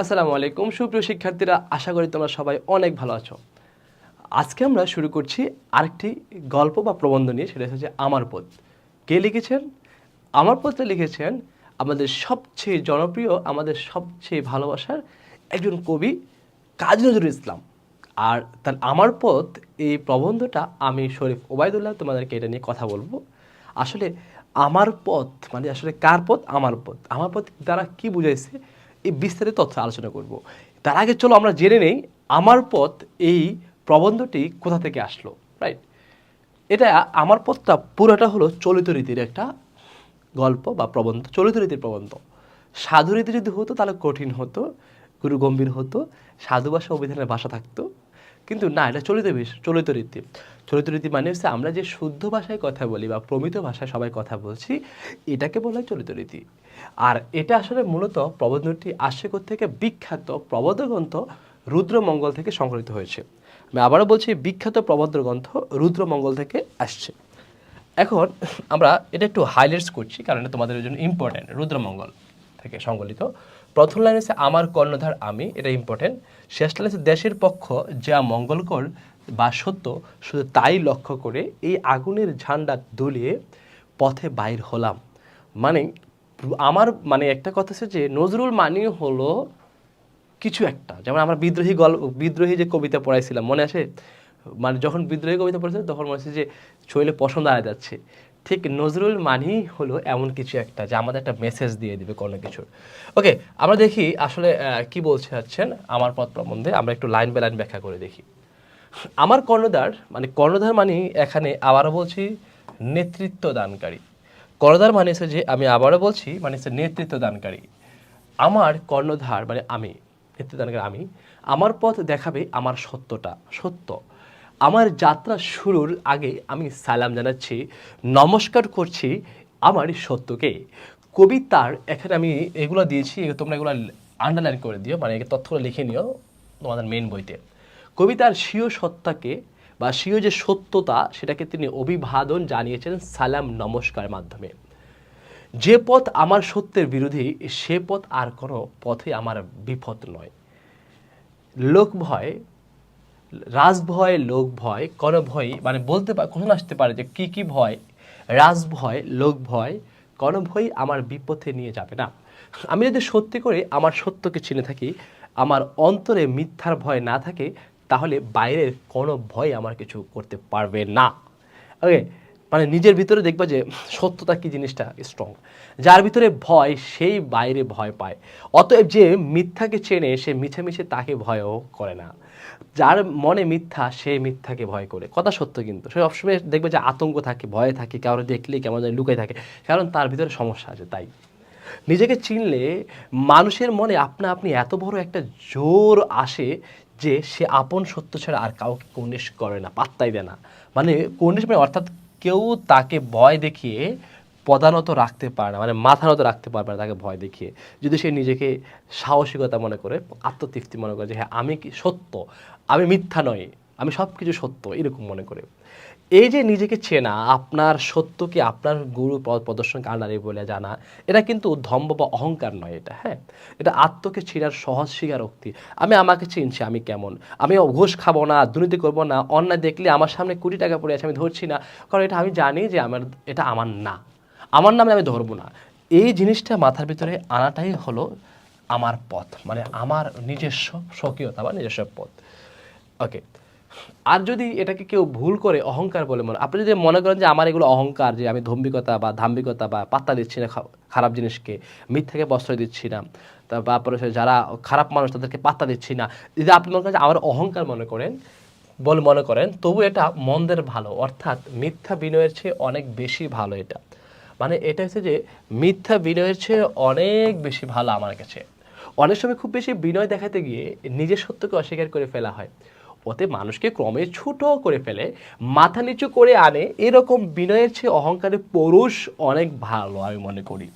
আসসালামু আলাইকুম। সুপ্রিয় শিক্ষার্থীরা, আশা করি তোমরা সবাই অনেক ভালো আছো। আজকে আমরা শুরু করছি আরেকটি গল্প বা প্রবন্ধ নিয়ে, সেটা হচ্ছে আমার পথ কে লিখেছেন? আমার পথটা লিখেছেন আমাদের সবচেয়ে জনপ্রিয়, আমাদের সবচেয়ে ভালোবাসার একজন কবি কাজী নজরুল ইসলাম। আর তার আমার পথ এই প্রবন্ধটা আমি শরীফ ওবায়দুল্লাহ তোমাদেরকে এটা নিয়ে কথা বলব। আসলে আমার পথ মানে আসলে কার পথ আমার পথ আমার পথ দ্বারা কি বুঝাইছে? এই বিস্তারিত তথ্য আলোচনা করব। তার আগে চলো আমরা জেনে নেই আমার পথ এই প্রবন্ধটি কোথা থেকে আসলো রাইট এটা আমার পথটা পুরোটা হলো চলিত রীতির একটা গল্প বা প্রবন্ধ, চলিত রীতির প্রবন্ধ। সাধু রীতি যদি হতো তাহলে কঠিন হতো, গুরু গম্ভীর হতো, সাধু ভাষা অভিধানের ভাষা থাকতো কিন্তু না, এটা চলিত বিষ চলিত রীতি। চলিত রীতি মানে হচ্ছে আমরা যে শুদ্ধ ভাষায় কথা বলি বা প্রমিত ভাষায় সবাই কথা বলছি, এটাকে বলা হয় চলিত রীতি। আর এটা আসলে মূলত প্রবন্ধটি আসছে থেকে বিখ্যাত প্রবন্ধগ্রন্থ রুদ্রমঙ্গল থেকে সংকলিত হয়েছে। আমি আবারও বলছি, বিখ্যাত প্রবন্ধ গ্রন্থ রুদ্রমঙ্গল থেকে আসছে। এখন আমরা এটা একটু হাইলাইটস করছি, কারণ এটা তোমাদের জন্য ইম্পর্টেন্ট রুদ্রমঙ্গল থেকে সংকলিত। প্রথম লাইন হচ্ছে, আমার কর্ণধার আমি এটা ইম্পর্টেন্ট শেষ লাইন হচ্ছে, দেশের পক্ষ যা মঙ্গলকর বা সত্য, শুধু তাই লক্ষ্য করে এই আগুনের ঝান্ডা দুলিয়ে পথে বাইর হলাম। মানে আমার মানে একটা কথা হচ্ছে যে, নজরুল মানি হলো কিছু একটা। যেমন আমরা বিদ্রোহী গল্প বিদ্রোহী যে কবিতা পড়াইছিলাম, মনে আছে? মানে যখন বিদ্রোহী কবিতা পড়েছিলাম, তখন মনে হচ্ছে যে, শৈলে পছন্দ আয় যাচ্ছে। ঠিক নজরুল মানি হলো এমন কিছু একটা যা আমাদের একটা মেসেজ দিয়ে দিবে কোনো কিছুর। ওকে আমরা দেখি আসলে কি বলছে যাচ্ছেন আমার পথ প্রবন্ধে, আমরা একটু লাইন বাই লাইন ব্যাখ্যা করে দেখি। আমার কর্ণধার মানে কর্ণধার মানে এখানে আবারও বলছি, নেতৃত্ব দানকারী। কর্ণধার মানে হচ্ছে যে আমি আবারও বলছি মানে হচ্ছে নেতৃত্ব দানকারী। আমার কর্ণধার মানে আমি, নেতৃত্ব দানকারী আমি, আমার পথ দেখাবে আমার সত্যটা, সত্য। আমার যাত্রা শুরুর আগে আমি সালাম জানাচ্ছি, নমস্কার করছি আমার সত্যকে। কবিতার এখানে আমি এগুলো দিয়েছি তোমরা এগুলো আন্ডারলাইন করে দিও মানে তথ্যগুলো লিখে নিও তোমাদের মেন বইতে। কবিতার স্বীয় সত্তাকে বা স্বীয় যে সত্যতা, সেটাকে তিনি অভিবাদন জানিয়েছেন সালাম নমস্কার মাধ্যমে। যে পথ আমার সত্যের বিরোধী, সে পথ আর কোনো পথে আমার বিপদ নয়। লোক ভয় রাজভয় লোক ভয় কর ভয় মানে বলতে পারে কখন আসতে পারে যে কি কি ভয়? রাজ ভয় লোক ভয় কোনো ভয় আমার বিপথে নিয়ে যাবে না। আমি যদি সত্যি করে আমার সত্যকে চিনে থাকি, আমার অন্তরে মিথ্যার ভয় না থাকে, তাহলে বাইরের কোনো ভয় আমার কিছু করতে পারবে না। ওকে মানে নিজের ভিতরে দেখবা যে সত্যতা কি জিনিসটা স্ট্রং যার ভিতরে ভয়, সেই বাইরে ভয় পায়। অতএব যে মিথ্যাকে চেনে, সে মিছে মিছে তাকে ভয়ও করে না। যার মনে মিথ্যা, সে মিথ্যাকে ভয় করে। কথা সত্য কিন্তু। সে সবসময় দেখবে যে আতঙ্ক থাকে, ভয়ে থাকে, কারও দেখলে কেমন জানি লুকাই থাকে, কারণ তার ভিতরে সমস্যা আছে, তাই। নিজেকে চিনলে মানুষের মনে আপনা আপনি এত বড় একটা জোর আসে যে সে আপন সত্য ছাড়া আর কাউকে কর্নিশ করে না, পাত্তাই দেয় না। মানে কর্নিশ মানে অর্থাৎ কেউ তাকে ভয় দেখিয়ে পদানত রাখতে পারে না মানে মাথানত রাখতে পারবে না তাকে ভয় দেখিয়ে। যদি সে নিজেকে সাহসিকতা মনে করে, আত্মতৃপ্তি মনে করে যে হ্যাঁ আমি কি সত্য? আমি মিথ্যা নই, আমি সব কিছু সত্য, এরকম মনে করে। এই যে নিজেকে চেনা, আপনার সত্যকে আপনার গুরু প্রদর্শন কান্ডারে বলে জানা, এটা কিন্তু ধম্ব বা অহংকার নয় এটা হ্যাঁ? এটা আত্মকে চেনার সহজ স্বীকারোক্তি। আমি আমাকে চিনছি আমি কেমন? আমি ঘুষ খাব না, দুর্নীতি করব না, অন্যায় দেখলে আমার সামনে কোটি টাকা পড়ে আছে, আমি ধরছি না। কারণ এটা আমি জানি যে আমার, এটা আমার না। আমার নামে আমি ধরবো না। এই জিনিসটা মাথার ভিতরে আনাটাই হলো আমার পথ মানে আমার নিজস্ব স্বকীয়তা বা নিজস্ব পথ। ওকে আর যদি এটাকে কেউ ভুল করে অহংকার বলে মনে আপনি যদি মনে করেন যে আমার এগুলো অহংকার, যে আমি ধম্বিকতা বা ধাম্বিকতা বা পাত্তা দিচ্ছি না খারাপ জিনিসকে, মিথ্যাকে প্রশ্রয় দিচ্ছি না, তারপরে যারা খারাপ মানুষ তাদেরকে পাত্তা দিচ্ছি না, যদি আপনি মনে করেন যে আমার অহংকার মনে করেন, বলে মনে করেন, তবু এটা মন্দের ভালো, অর্থাৎ মিথ্যা বিনয়ের চেয়ে অনেক বেশি ভালো এটা। মানে এটা হচ্ছে যে মিথ্যা বিনয়ের চেয়ে অনেক বেশি ভালো আমার কাছে। অনেক সময় খুব বেশি বিনয় দেখাতে গিয়ে নিজের সত্যকে অস্বীকার করে ফেলা হয়। ওতে মানুষকে ক্রমে ছোট করে ফেলে, মাথা নিচু করে আনে, এরকম বিনয়ের চেয়ে অহংকারের পুরুষ অনেক ভালো, আমি মনে করি।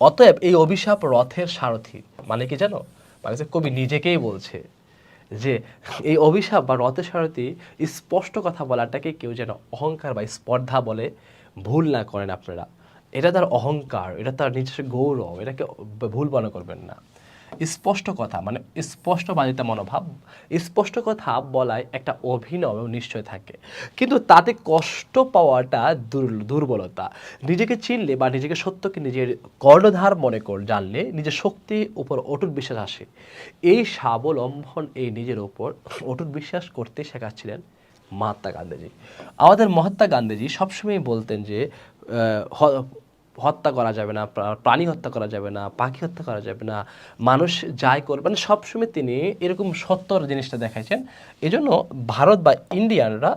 অতএব এই অভিশাপ রথের সারথি মানে কি জানো? মানে কবি নিজেকেই বলছে যে এই অভিশাপ বা রথের সারথি স্পষ্ট কথা বলাটাকে কেউ যেন অহংকার বা স্পর্ধা বলে ভুল না করেন আপনারা। এটা তার অহংকার, এটা তার নিজস্ব গৌরব, এটাকে ভুল মনে করবেন না। স্পষ্ট কথা মানে স্পষ্টবাদিতা মনোভাব, স্পষ্ট কথা বলায় একটা অভিনব নিশ্চয় থাকে। কিন্তু তাতে কষ্ট পাওয়াটা দুর্বলতা। নিজেকে চিনলে বা নিজেকে সত্যকে নিজের কর্ণধার মনে কর, জানলে নিজের শক্তি উপর অটুট বিশ্বাস আসে। এই স্বাবলম্বন এই নিজের ওপর অটুট বিশ্বাস করতে শেখাচ্ছিলেন মহাত্মা গান্ধীজি। আমাদের মহাত্মা গান্ধীজি সবসময় বলতেন যে হত্যা করা যাবে না প্রাণী হত্যা করা যাবে না, পাখি হত্যা করা যাবে না, মানুষ যাই করবে মানে সবসময় তিনি এরকম সত্তর জিনিসটা দেখাইছেন। এজন্য ভারত বা ইন্ডিয়ানরা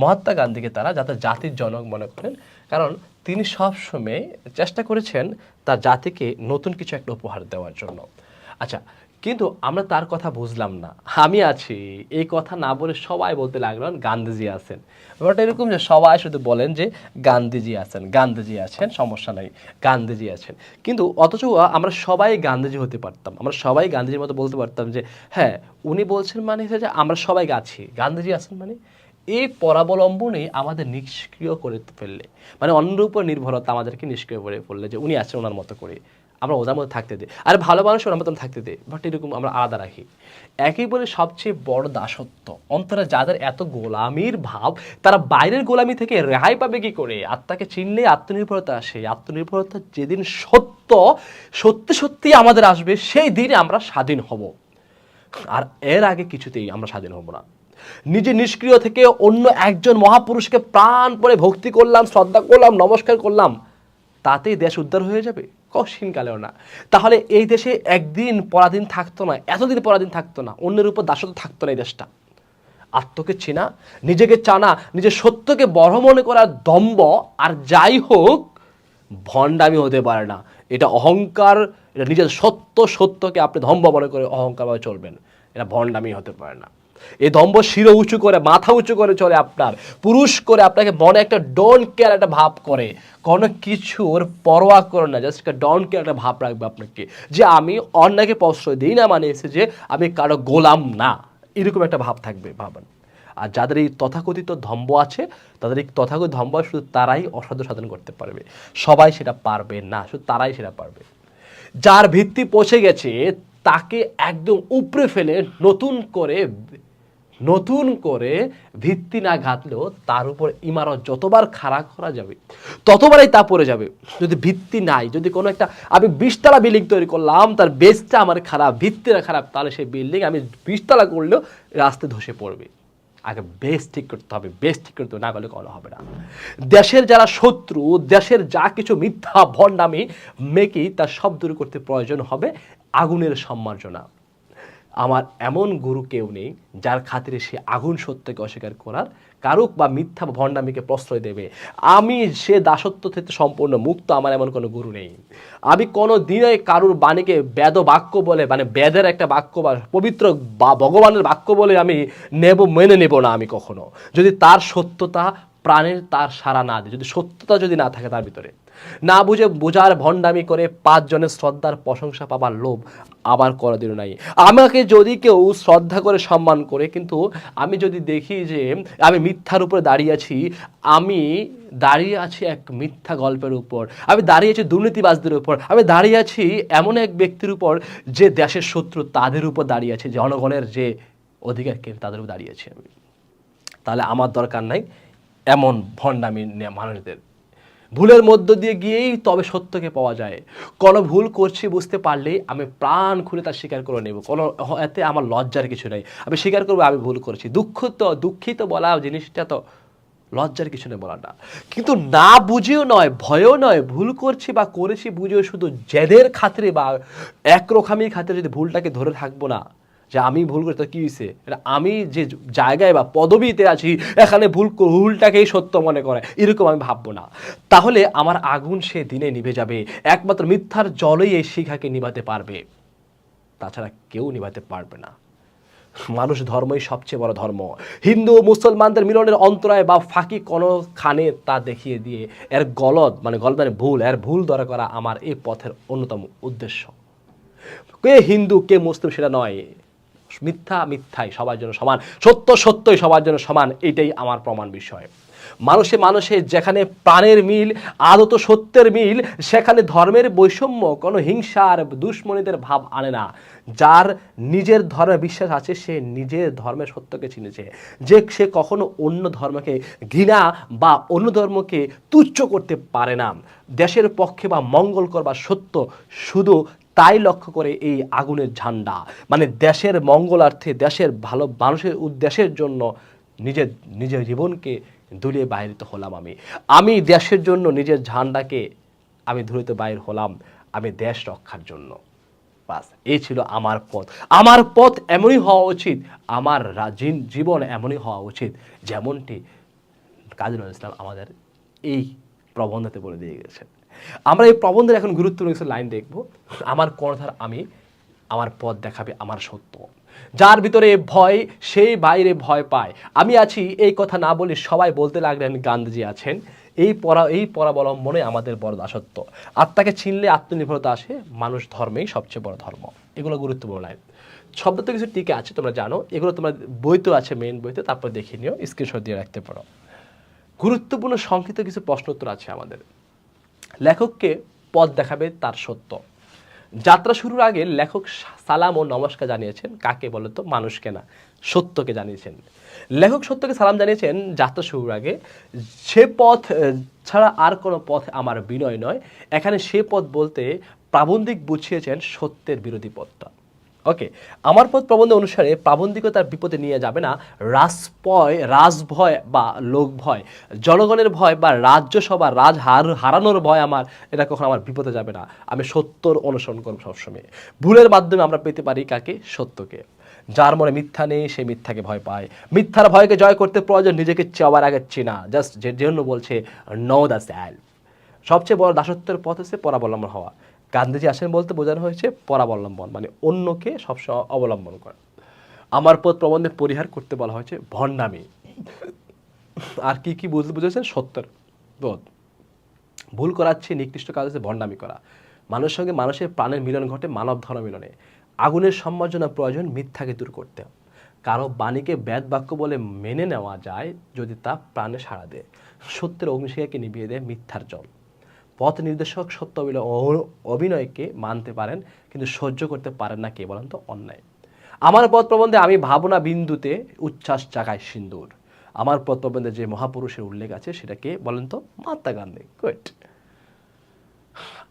মহাত্মা গান্ধীকে তারা যাতে জাতির জনক মনে করেন। কারণ তিনি সবসময় চেষ্টা করেছেন তার জাতিকে নতুন কিছু একটা উপহার দেওয়ার জন্য। আচ্ছা কিন্তু আমরা তার কথা বুঝলাম না। আমি আছি। এই কথা না বলে সবাই বলতে লাগলেন গান্ধীজি আছেন। ব্যাপারটা এরকম যে সবাই শুধু বলেন যে গান্ধীজি আছেন গান্ধীজি আছেন, সমস্যা নাই, গান্ধীজি আছেন। কিন্তু অথচ আমরা সবাই গান্ধীজি হতে পারতাম। আমরা সবাই গান্ধীজির মতো বলতে পারতাম যে হ্যাঁ উনি বলছেন মানে হচ্ছে যে আমরা সবাই আছি। গান্ধীজি আছেন মানে? এই পরাবলম্বনে আমাদের নিষ্ক্রিয় করে ফেললে। মানে অন্যের উপর নির্ভরতা আমাদেরকে নিষ্ক্রিয় করে ফেললে যে উনি আছেন ওনার মতো করে। আমরা ওদের মধ্যে থাকতে দিই। আর ভালো মানুষ ওনার মতন থাকতে দিই। বাট এরকম আমরা আলাদা রাখি। একই বলে সবচেয়ে বড় দাসত্ব। অন্তরে যাদের এত গোলামির ভাব, তারা বাইরের গোলামি থেকে রেহাই পাবে কি করে? আত্মাকে চিনলে আত্মনির্ভরতা আসে। আত্মনির্ভরতা যেদিন সত্য, সত্যি সত্যি আমাদের আসবে, সেই দিনে আমরা স্বাধীন হব। আর এর আগে কিছুতেই আমরা স্বাধীন হব না। নিজে নিষ্ক্রিয় থেকে অন্য একজন মহাপুরুষকে প্রাণ পরে ভক্তি করলাম, শ্রদ্ধা করলাম, নমস্কার করলাম, তাতেই দেশ উদ্ধার হয়ে যাবে। কশিনকালেও না। তাহলে এই দেশে একদিন পরাধীন থাকতো না, এতদিন পরাধীন থাকতো না, অন্যের উপর দাসত্ব থাকতো না এই দেশটা। আত্মকে চেনা, নিজেকে চানা, নিজের সত্যকে বড় মনে করার দম্ব আর যাই হোক, ভণ্ডামি হতে পারে না। এটা অহংকার, এটা নিজের সত্য সত্যকে আপনি ধম্ব মনে করে অহংকারভাবে চলবেন। এটা ভণ্ডামি হতে পারে না। এই দম্ব শিরো উঁচু করে, মাথা উঁচু করে চলে আপনার। পুরুষ করে আপনাকে মনে একটা ডন কেয়ার একটা ভাব করে। কোনো কিছুর পরোয়া করে না জাস্ট একটা ডন কেয়ার একটা ভাব রাখবে আপনাকে। যে আমি অন্যকে প্রশ্রয় দিই না মানে এসে যে আমি কারও গোলাম না। এরকম একটা ভাব থাকবে, ভাবেন। আর যাদের এই তথাকথিত ধম্ব আছে, তাদের এই তথাকথিত ধম্ব শুধু তারাই অসাধ্য সাধন করতে পারবে। সবাই সেটা পারবে না, শুধু তারাই সেটা পারবে। যার ভিত্তি পৌঁছে গেছে, তাকে একদম উপড়ে ফেলে নতুন করে নতুন করে ভিত্তি না ঘাতলেও তার উপর ইমারত যতবার খাড়া করা যাবে, ততবারই তা পড়ে যাবে। যদি ভিত্তি নাই, যদি কোনো একটা, আমি বিশতলা বিল্ডিং তৈরি করলাম, তার বেসটা আমার খারাপ, ভিত্তিটা খারাপ, তাহলে সেই বিল্ডিং আমি বিশতলা করলেও রাস্তায় ধসে পড়বে। আগে বেশ ঠিক করতে হবে বেশ ঠিক করতে না করলে কখনো হবে না। দেশের যারা শত্রু, দেশের যা কিছু মিথ্যা, ভণ্ডামি, মেকি, তার সব দূর করতে প্রয়োজন হবে আগুনের সম্মার্জনা। আমার এমন গুরু কেউ নেই যার খাতিরে সে আগুন সত্যকে অস্বীকার করার, কারুক বা মিথ্যা ভণ্ডামিকে প্রশ্রয় দেবে। আমি সে দাসত্ব থেকে সম্পূর্ণ মুক্ত, আমার এমন কোনো গুরু নেই। আমি কোনো দিনে কারুর বাণীকে বেদ বাক্য বলে মানে বেদের একটা বাক্য বা পবিত্র বা ভগবানের বাক্য বলে আমি নেব, মেনে নেব না আমি কখনো। যদি তার সত্যতা প্রাণের তার সারা না দেয়, যদি সত্যতা যদি না থাকে তার ভিতরে না বুঝে বোঝার ভণ্ডামি করে পাঁচজনের শ্রদ্ধার প্রশংসা পাবার লোভ আবার কোনোদিন নাই। আমাকে যদি কেউ শ্রদ্ধা করে সম্মান করে, কিন্তু আমি যদি দেখি যে আমি মিথ্যার উপরে দাঁড়িয়ে আছি, আমি দাঁড়িয়ে আছি এক মিথ্যা গল্পের উপর, আমি দাঁড়িয়ে আছি দুর্নীতিবাজদের উপর, আমি দাঁড়িয়ে আছি এমন এক ব্যক্তির উপর যে দেশের শত্রু তাদের উপর দাঁড়িয়ে আছে, জনগণের যে অধিকার কেড়ে তাদের উপর দাঁড়িয়ে আছি। আমি তাহলে আমার দরকার নাই এমন ভণ্ডামি মানুষদের ভুলের মধ্য দিয়ে গিয়েই তবে সত্যকে পাওয়া যায়। কোনো ভুল করছি বুঝতে পারলেই আমি প্রাণ খুলে তা স্বীকার করে নেব। কোনো এতে আমার লজ্জার কিছু নেই। আমি স্বীকার করব, আমি ভুল করেছি। দুঃখ তো, দুঃখিত বলা জিনিসটা তো লজ্জার কিছু নেই বলাটা। কিন্তু না বুঝেও নয়, ভয়ও নয়, ভুল করছি বা করেছি বুঝেও শুধু জেদের খাতিরে বা একরকমের খাতিরে যদি ভুলটাকে ধরে থাকব না যে আমি ভুল করি, তো কি হয়েছে এটা আমি যে জায়গায় বা পদবিতে আছি, এখানে ভুল ভুলটাকেই সত্য মনে করে। এরকম আমি ভাববো না। তাহলে আমার আগুন সে দিনে নিভে যাবে। একমাত্র মিথ্যার জলেই এই শিখাকে নিভাতে পারবে। তাছাড়া কেউ নিভাতে পারবে না। মানুষ ধর্মই সবচেয়ে বড় ধর্ম। হিন্দু মুসলমানদের মিলনের অন্তরায় বা ফাঁকি খানে তা দেখিয়ে দিয়ে এর গলদ মানে গলদ মানে ভুল, এর ভুল ধরা করা আমার এই পথের অন্যতম উদ্দেশ্য। কে হিন্দু, কে মুসলিম সেটা নয়। মিথ্যা মিথ্যাই সবার জন্য সমান, সত্য সত্যই সবার জন্য সমান, এটাই আমার প্রমাণ বিষয়। মানুষে মানুষে যেখানে প্রাণের মিল, আদত সত্যের মিল, সেখানে ধর্মের বৈষম্য, কোনো হিংসার দুশ্মনীদের ভাব আনে না। যার নিজের ধর্মে বিশ্বাস আছে, সে নিজের ধর্মের সত্যকে চিনেছে। যে সে কখনো অন্য ধর্মকে ঘৃণা বা অন্য ধর্মকে তুচ্ছ করতে পারে না। দেশের পক্ষে বা মঙ্গল করবার সত্য শুধু তাই লক্ষ্য করে এই আগুনের ঝান্ডা। মানে দেশের মঙ্গলার্থে, দেশের ভালো, মানুষের উদ্দেশ্যের জন্য নিজের নিজের জীবনকে দুলিয়ে বাইরিত হলাম আমি। আমি দেশের জন্য নিজের ঝান্ডাকে আমি ধুলিতে বাইর হলাম আমি দেশ রক্ষার জন্য। বাস, এই ছিল আমার পথ। আমার পথ এমনই হওয়া উচিত, আমার জীবন এমনই হওয়া উচিত, যেমনটি কাজী নজরুল ইসলাম আমাদের এই প্রবন্ধতে বলে দিয়ে গেছেন। আমরা এই প্রবন্ধের এখন গুরুত্বপূর্ণ কিছু লাইন দেখব। আমার কর্ণধার আমি, আমার পথ দেখাবে আমার সত্য। যার ভিতরে ভয়, সেই বাইরে ভয় পায়। আমি আছি এই কথা না বলে সবাই বলতে লাগলেন গান্ধীজি আছেন। এই পরা, এই পরাবলম্বনে আমাদের বড় দাসত্ব। আত্মাকে চিনলে আত্মনির্ভরতা আসে, মানুষ ধর্মেই সবচেয়ে বড় ধর্ম। এগুলো গুরুত্বপূর্ণ লাইন শব্দ তো কিছু টিকে আছে, তোমরা জানো। এগুলো তোমরা বইতেও আছে মেন বইতে। তারপর দেখে নিও স্ক্রিনশট দিয়ে রাখতে পারো। গুরুত্বপূর্ণ সংক্ষিপ্ত কিছু প্রশ্ন উত্তর আছে আমাদের। লেখককে পথ দেখাবে তার সত্য। যাত্রা শুরুর আগে লেখক সালাম ও নমস্কার জানিয়েছেন, কাকে বলতো মানুষকে না, সত্যকে জানিয়েছেন। লেখক সত্যকে সালাম জানিয়েছেন, যাত্রা শুরুর আগে, সে পথ ছাড়া আর কোনো পথ আমার বিনয় নয়। এখানে সে পথ বলতে প্রাবন্ধিক বুঝিয়েছেন সত্যের বিরোধী পথটা। ওকে আমার পথ প্রবন্ধ অনুসারে প্রাবন্ধিকতার বিপদে নিয়ে যাবে না। রাজপয়, রাজভয় বা লোক ভয় জনগণের ভয় বা রাজ্যসভা রাজ হার, হারানোর ভয় আমার, এটা কখনো আমার বিপদে যাবে না। আমি সত্যর অনুসরণ করব সবসময়। ভুলের মাধ্যমে আমরা পেতে পারি কাকে? সত্যকে। যার মনে মিথ্যা নেই, সে মিথ্যাকে ভয় পায়। মিথ্যার ভয়কে জয় করতে প্রয়োজন নিজেকে চাওয়ার আগে চেনা। জাস্ট যে জন্য বলছে নো দ্য স্যাল সবচেয়ে বড় দাসত্বের পথ হচ্ছে পরাবলম্বন হওয়া। গান্ধীজি আসেন বলতে বোঝানো হয়েছে পরাবলম্বন মানে অন্যকে সবসময় অবলম্বন করা। আমার পথ প্রবন্ধে পরিহার করতে বলা হয়েছে ভণ্ডামি। আর কি কি বুঝতে বুঝেছেন? সত্যের বোধ ভুল করাচ্ছে, নিকৃষ্ট কাজ হচ্ছে ভণ্ডামি করা। মানুষের সঙ্গে মানুষের প্রাণের মিলন ঘটে মানব ধর্ম মিলনে। আগুনের সম্মার্জনা প্রয়োজন মিথ্যাকে দূর করতে। কারও বাণীকে বেদ বাক্য বলে মেনে নেওয়া যায় যদি তা প্রাণে সাড়া দেয়। সত্যের অগ্নিশিখাকে নিভিয়ে দেয় মিথ্যার জল। পথ নির্দেশক সত্য অভিনয়কে মানতে পারেন, কিন্তু সহ্য করতে পারেন না কে বলেন তো অন্যায়। আমার পথ প্রবন্ধে আমি ভাবনা বিন্দুতে উচ্ছ্বাস জাগায় সিন্দুর। আমার পথ প্রবন্ধে যে মহাপুরুষের উল্লেখ আছে, সেটাকে বলেন তো মহাত্মা গান্ধী। গুড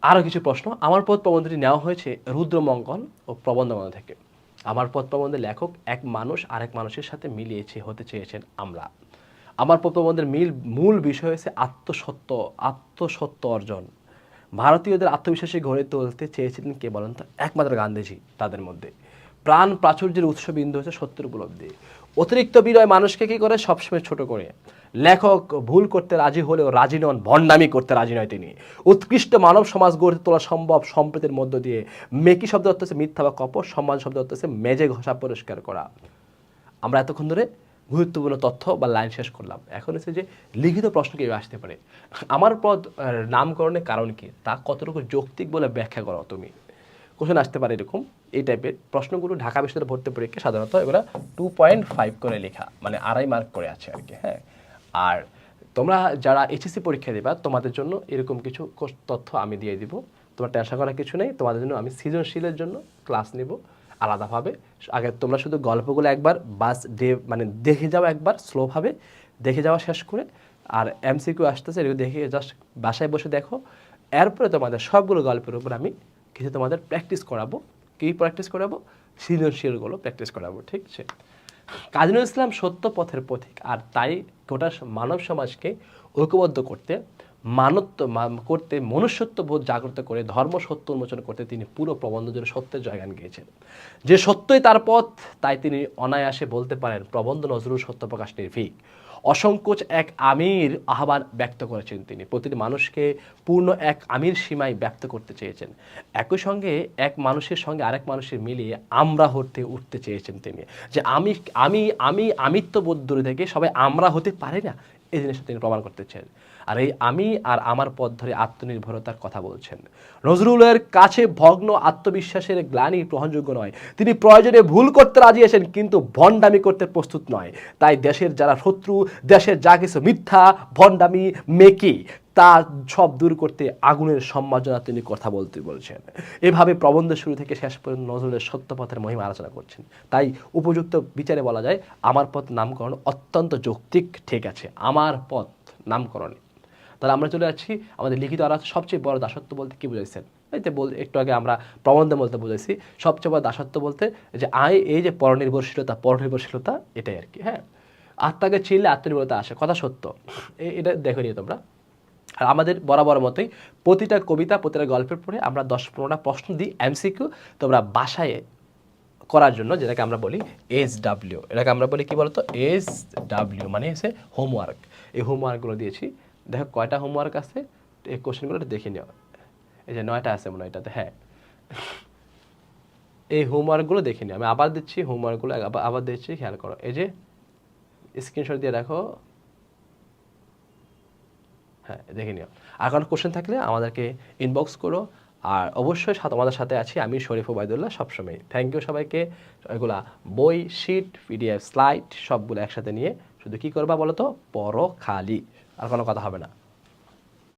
আরও কিছু প্রশ্ন। আমার পথ প্রবন্ধটি নেওয়া হয়েছে রুদ্রমঙ্গল ও প্রবন্ধমালা থেকে। আমার পথ প্রবন্ধে লেখক এক মানুষ আরেক মানুষের সাথে মিলিয়েছে, হতে চেয়েছেন আমরা। আমার পথ প্রবন্ধের মিল, মূল বিষয় হচ্ছে আত্মসত্য আত্মসত্য অর্জন। ভারতীয়দের আত্মবিশ্বাসী গড়ে তুলতে চেয়েছিলেন কে বলেন তো? একমাত্র গান্ধীজি তাদের মধ্যে। প্রাণ প্রাচুর্যের উৎসবিন্দু হচ্ছে সত্যের উপলব্ধি। অতিরিক্ত বিনয় মানুষকে কী করে? সবসময় ছোট করে। লেখক ভুল করতে রাজি হলেও রাজি নন ভণ্ডামি করতে রাজি নয় তিনি। উৎকৃষ্ট মানব সমাজ গড়ে তোলা সম্ভব সম্প্রীতির মধ্য দিয়ে মেকি শব্দ অর্থ হচ্ছে মিথ্যা বা কপট। সম্মান শব্দ অর্থ হচ্ছে মেজে ঘষা পরিষ্কার করা। আমরা এতক্ষণ ধরে গুরুত্বপূর্ণ তথ্য বা লাইন শেষ করলাম। এখন হচ্ছে যে লিখিত প্রশ্ন কীভাবে আসতে পারে। আমার পদ নামকরণের কারণ কি? তা কতটুকু যৌক্তিক বলে ব্যাখ্যা করো তুমি? কোশ্চেন আসতে পারে এরকম। এই টাইপের প্রশ্নগুলো ঢাকা বিশ্ববিদ্যালয় ভর্তি পরীক্ষা সাধারণত এগুলো টু পয়েন্ট ফাইভ করে লেখা মানে আড়াই মার্ক করে আছে আর কি হ্যাঁ। আর তোমরা যারা এইচএসসি পরীক্ষা দেবা, তোমাদের জন্য এরকম কিছু তথ্য আমি দিয়ে দিব। তোমার টেনশন করার কিছু নেই। তোমাদের জন্য আমি সৃজনশীলের জন্য ক্লাস নিব। আলাদাভাবে। আগে তোমরা শুধু গল্পগুলো একবার বাস ডে মানে দেখে যাও একবার স্লোভাবে দেখে যাওয়া শেষ করে, আর এমসিকিউ আসতেছে এগুলো দেখে জাস্ট বাসায় বসে দেখো। এরপরে তোমাদের সবগুলো গল্পের উপর আমি কিছু তোমাদের প্র্যাকটিস করাবো। কী প্র্যাকটিস করাবো? সৃজনশীলগুলো প্র্যাকটিস করাবো, ঠিক আছে? কাজী নজরুল ইসলাম সত্য পথের পথিক, আর তাই গোটা মানব সমাজকে ঐক্যবদ্ধ করতে মানত্ব করতে, মনুষ্যত্ব বোধ জাগ্রত করে, ধর্ম সত্য উন্মোচন করতে তিনি পুরো প্রবন্ধ জুড়ে সত্যের জয়গান গিয়েছেন। যে সত্যই তার পথ, তাই তিনি অনায়াসে বলতে পারেন, প্রবন্ধ নজরুল সত্যপ্রকাশ নির্ভীক। অসংকোচ এক আমির আহ্বান ব্যক্ত করেছেন তিনি। প্রতিটি মানুষকে পূর্ণ এক আমির সীমায় ব্যক্ত করতে চেয়েছেন। একই সঙ্গে এক মানুষের সঙ্গে আরেক মানুষের মিলিয়ে আমরা হতে উঠতে চেয়েছেন তিনি। যে আমি আমি আমি আমিত্ব বোধ দূরে থেকে সবাই আমরা হতে পারে না এই জিনিসটা তিনি প্রমাণ করতেছেন আর এই আমি আর আমার পথ ধরে আত্মনির্ভরতার কথা বলছেন। নজরুলের কাছে ভগ্ন আত্মবিশ্বাসের গ্লানি গ্রহণযোগ্য নয়। তিনি প্রয়োজনে ভুল করতে রাজি আছেন, কিন্তু ভণ্ডামি করতে প্রস্তুত নয়। তাই দেশের যারা শত্রু, দেশের যা কিছু মিথ্যা, ভণ্ডামি, মেকি, তা সব দূর করতে আগুনের সম্মার্জনা তিনি কথা বলতে বলছেন। এভাবে প্রবন্ধ শুরু থেকে শেষ পর্যন্ত নজরুলের সত্যপথের মহিমা আলোচনা করছেন। তাই উপযুক্ত বিচারে বলা যায়, আমার পথ নামকরণ অত্যন্ত যৌক্তিক, ঠিক আছে। আমার পথ নামকরণে তাহলে আমরা চলে যাচ্ছি আমাদের লিখিত আর সবচেয়ে বড় দাসত্ব বলতে কি বুঝাইছেন? যে বল একটু আগে আমরা প্রবন্ধে বলতে বুঝাইছি, সবচেয়ে বড় দাসত্ব বলতে যে আয়, এই যে পরনির্ভরশীলতা পরনির্ভরশীলতা, এটাই আর কি হ্যাঁ? আত্মাকে চিনলে আত্মনির্ভরতা আসে, কথা সত্য। এটা দেখে নিও তোমরা। আর আমাদের বরাবর মতোই প্রতিটা কবিতা, প্রতিটা গল্পের পরে আমরা দশ পনেরোটা প্রশ্ন দিই, এমসিকিউ তোমরা বাসায় করার জন্য, যেটাকে আমরা বলি এস ডাব্লিউ। এটাকে আমরা বলি কি বলতো? এস ডাব্লিউ মানে হচ্ছে হোমওয়ার্ক এই হোমওয়ার্কগুলো দিয়েছি। দেখো কয়টা হোমওয়ার্ক আছে, এই কোশ্চেনগুলো দেখে নিও। এই যে নয়টা আছে মনে হয় হ্যাঁ। এই হোমওয়ার্কগুলো দেখে নিও। আমি আবার দিচ্ছি হোমওয়ার্কগুলো আবার দিচ্ছি, খেয়াল করো। এই যে স্ক্রিনশট দিয়ে রাখো হ্যাঁ দেখে নিও। আর কোনো কোশ্চেন থাকলে আমাদেরকে ইনবক্স করো। আর অবশ্যই সাথে আমাদের সাথে আছি আমি শরীফ ওবায়দুল্লাহ সবসময়। থ্যাংক ইউ সবাইকে। এগুলা বই শিট পিডিএফ স্লাইড সবগুলো একসাথে নিয়ে শুধু কি করবা বলো তো? পরো খালি। আর কোনো কথা হবে না।